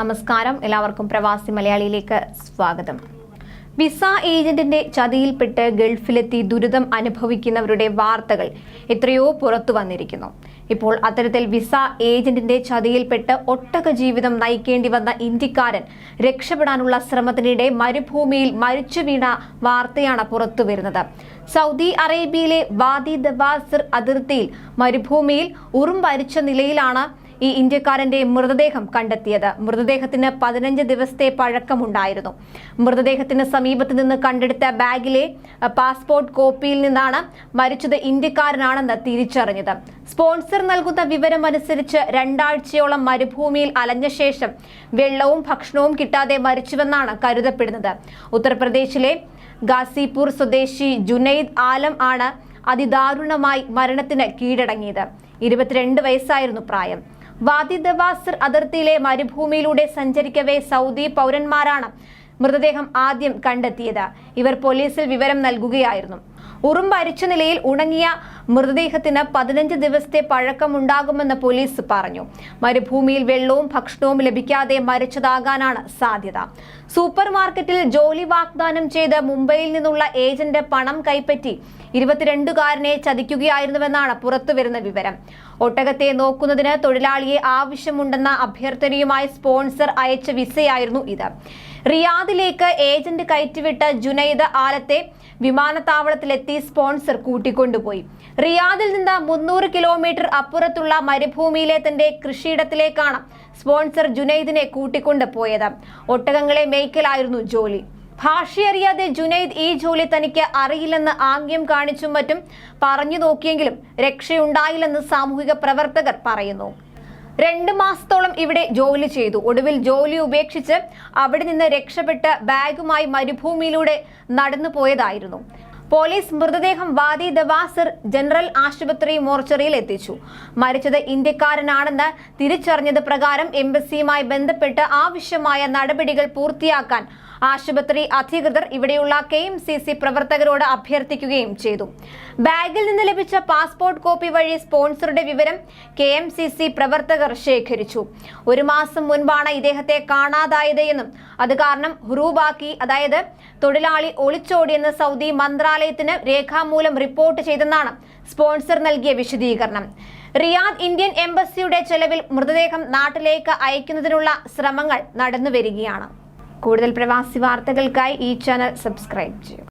നമസ്കാരം. എല്ലാവർക്കും പ്രവാസി മലയാളിയിലേക്ക് സ്വാഗതം. വിസ ഏജന്റിന്റെ ചതിയിൽപ്പെട്ട് ഗൾഫിലെത്തി ദുരിതം അനുഭവിക്കുന്നവരുടെ വാർത്തകൾ എത്രയോ പുറത്തു വന്നിരിക്കുന്നു. ഇപ്പോൾ അത്തരത്തിൽ വിസ ഏജന്റിന്റെ ചതിയിൽപ്പെട്ട് ഒട്ടക ജീവിതം നയിക്കേണ്ടി വന്ന ഇന്ത്യക്കാരൻ രക്ഷപ്പെടാനുള്ള ശ്രമത്തിനിടെ മരുഭൂമിയിൽ മരിച്ചു വീണ വാർത്തയാണ് പുറത്തു വരുന്നത്. സൗദി അറേബ്യയിലെ വാദി ദവാസിർ അതിർത്തിയിൽ മരുഭൂമിയിൽ ഉറും വരിച്ച നിലയിലാണ് ഈ ഇന്ത്യക്കാരന്റെ മൃതദേഹം കണ്ടെത്തിയത്. മൃതദേഹത്തിന് പതിനഞ്ച് ദിവസത്തെ പഴക്കമുണ്ടായിരുന്നു. മൃതദേഹത്തിന് സമീപത്ത് നിന്ന് കണ്ടെടുത്ത ബാഗിലെ പാസ്പോർട്ട് കോപ്പിയിൽ നിന്നാണ് മരിച്ചത് ഇന്ത്യക്കാരനാണെന്ന് തിരിച്ചറിഞ്ഞത്. സ്പോൺസർ നൽകുന്ന വിവരം അനുസരിച്ച് രണ്ടാഴ്ചയോളം മരുഭൂമിയിൽ അലഞ്ഞ ശേഷം വെള്ളവും ഭക്ഷണവും കിട്ടാതെ മരിച്ചുവെന്നാണ് കരുതപ്പെടുന്നത്. ഉത്തർപ്രദേശിലെ ഗാസിപൂർ സ്വദേശി ജുനൈദ് ആലം ആണ് അതിദാരുണമായി മരണത്തിന് കീഴടങ്ങിയത്. ഇരുപത്തിരണ്ട് വയസ്സായിരുന്നു പ്രായം. വാദി ദവാസിർ അതിർത്തിയിലെ മരുഭൂമിയിലൂടെ സഞ്ചരിക്കവേ സൗദി പൗരന്മാരാണ് മൃതദേഹം ആദ്യം കണ്ടെത്തിയത്. ഇവർ പോലീസിൽ വിവരം നൽകുകയായിരുന്നു. ഉറുമ്പരിച്ച നിലയിൽ ഉണങ്ങിയ മൃതദേഹത്തിന് പതിനഞ്ച് ദിവസത്തെ പഴക്കമുണ്ടാകുമെന്ന് പോലീസ് പറഞ്ഞു. മരുഭൂമിയിൽ വെള്ളവും ഭക്ഷണവും ലഭിക്കാതെ മരിച്ചതാകാനാണ് സാധ്യത. സൂപ്പർ മാർക്കറ്റിൽ ജോലി വാഗ്ദാനം ചെയ്ത് മുംബൈയിൽ നിന്നുള്ള ഏജന്റ് പണം കൈപ്പറ്റി ഇരുപത്തിരണ്ടുകാരനെ ചതിക്കുകയായിരുന്നുവെന്നാണ് പുറത്തുവരുന്ന വിവരം. ഒട്ടകത്തെ നോക്കുന്നതിന് തൊഴിലാളിയെ ആവശ്യമുണ്ടെന്ന അഭ്യർത്ഥനയുമായി സ്പോൺസർ അയച്ച വിസയായിരുന്നു ഇത്. റിയാദിലേക്ക് ഏജന്റ് കയറ്റിവിട്ട ജുനൈദ് ആലത്തെ വിമാനത്താവളത്തിലെത്തി സ്പോൺസർ കൂട്ടിക്കൊണ്ടുപോയി. റിയാദിൽ നിന്ന് മുന്നൂറ് കിലോമീറ്റർ അപ്പുറത്തുള്ള മരുഭൂമിയിലെ തന്റെ കൃഷിയിടത്തിലേക്കാണ് സ്പോൺസർ ജുനൈദിനെ കൂട്ടിക്കൊണ്ട് പോയത് ഒട്ടകങ്ങളെ മേയ്ക്കലായിരുന്നു ജോലി. ഭാഷയറിയാതെ ജുനൈദ് ഈ ജോലി തനിക്ക് അറിയില്ലെന്ന് ആംഗ്യം കാണിച്ചും മറ്റും പറഞ്ഞു നോക്കിയെങ്കിലും രക്ഷയുണ്ടായില്ലെന്ന് സാമൂഹിക പ്രവർത്തകർ പറയുന്നു. രണ്ട് മാസത്തോളം ഇവിടെ ജോലി ചെയ്തു. ഒടുവിൽ ജോലി ഉപേക്ഷിച്ച് അവിടെ നിന്ന് രക്ഷപ്പെട്ട് ബാഗുമായി മരുഭൂമിയിലൂടെ നടന്നു പോയതായിരുന്നു. പോലീസ് മൃതദേഹം വാദി ദവാസർ ജനറൽ ആശുപത്രി മോർച്ചറിയിൽ എത്തിച്ചു. മരിച്ചത് ഇന്ത്യക്കാരനാണെന്ന് തിരിച്ചറിഞ്ഞത് പ്രകാരം എംബസിയുമായി ബന്ധപ്പെട്ട് ആവശ്യമായ നടപടികൾ പൂർത്തിയാക്കാൻ ആശുപത്രി അധികൃതർ ഇവിടെയുള്ള കെ എം സി സി പ്രവർത്തകരോട് അഭ്യർത്ഥിക്കുകയും ചെയ്തു. ബാഗിൽ നിന്ന് ലഭിച്ച പാസ്പോർട്ട് കോപ്പി വഴി സ്പോൺസറുടെ വിവരം കെ എം സി സി പ്രവർത്തകർ ശേഖരിച്ചു. ഒരു മാസം മുൻപാണ് ഇദ്ദേഹത്തെ കാണാതായത് എന്നും അത് കാരണം ഹുറൂബാക്കി അതായത് തൊഴിലാളി ഒളിച്ചോടിയെന്ന് സൗദി മന്ത്രാലയത്തിന് രേഖാമൂലം റിപ്പോർട്ട് ചെയ്തെന്നാണ് സ്പോൺസർ നൽകിയ വിശദീകരണം. റിയാദ് ഇന്ത്യൻ എംബസിയുടെ ചെലവിൽ മൃതദേഹം നാട്ടിലേക്ക് അയക്കുന്നതിനുള്ള ശ്രമങ്ങൾ നടന്നുവരികയാണ്. കൂടുതൽ പ്രവാസി വാർത്തകൾക്കായി ഈ ചാനൽ സബ്സ്ക്രൈബ് ചെയ്യും.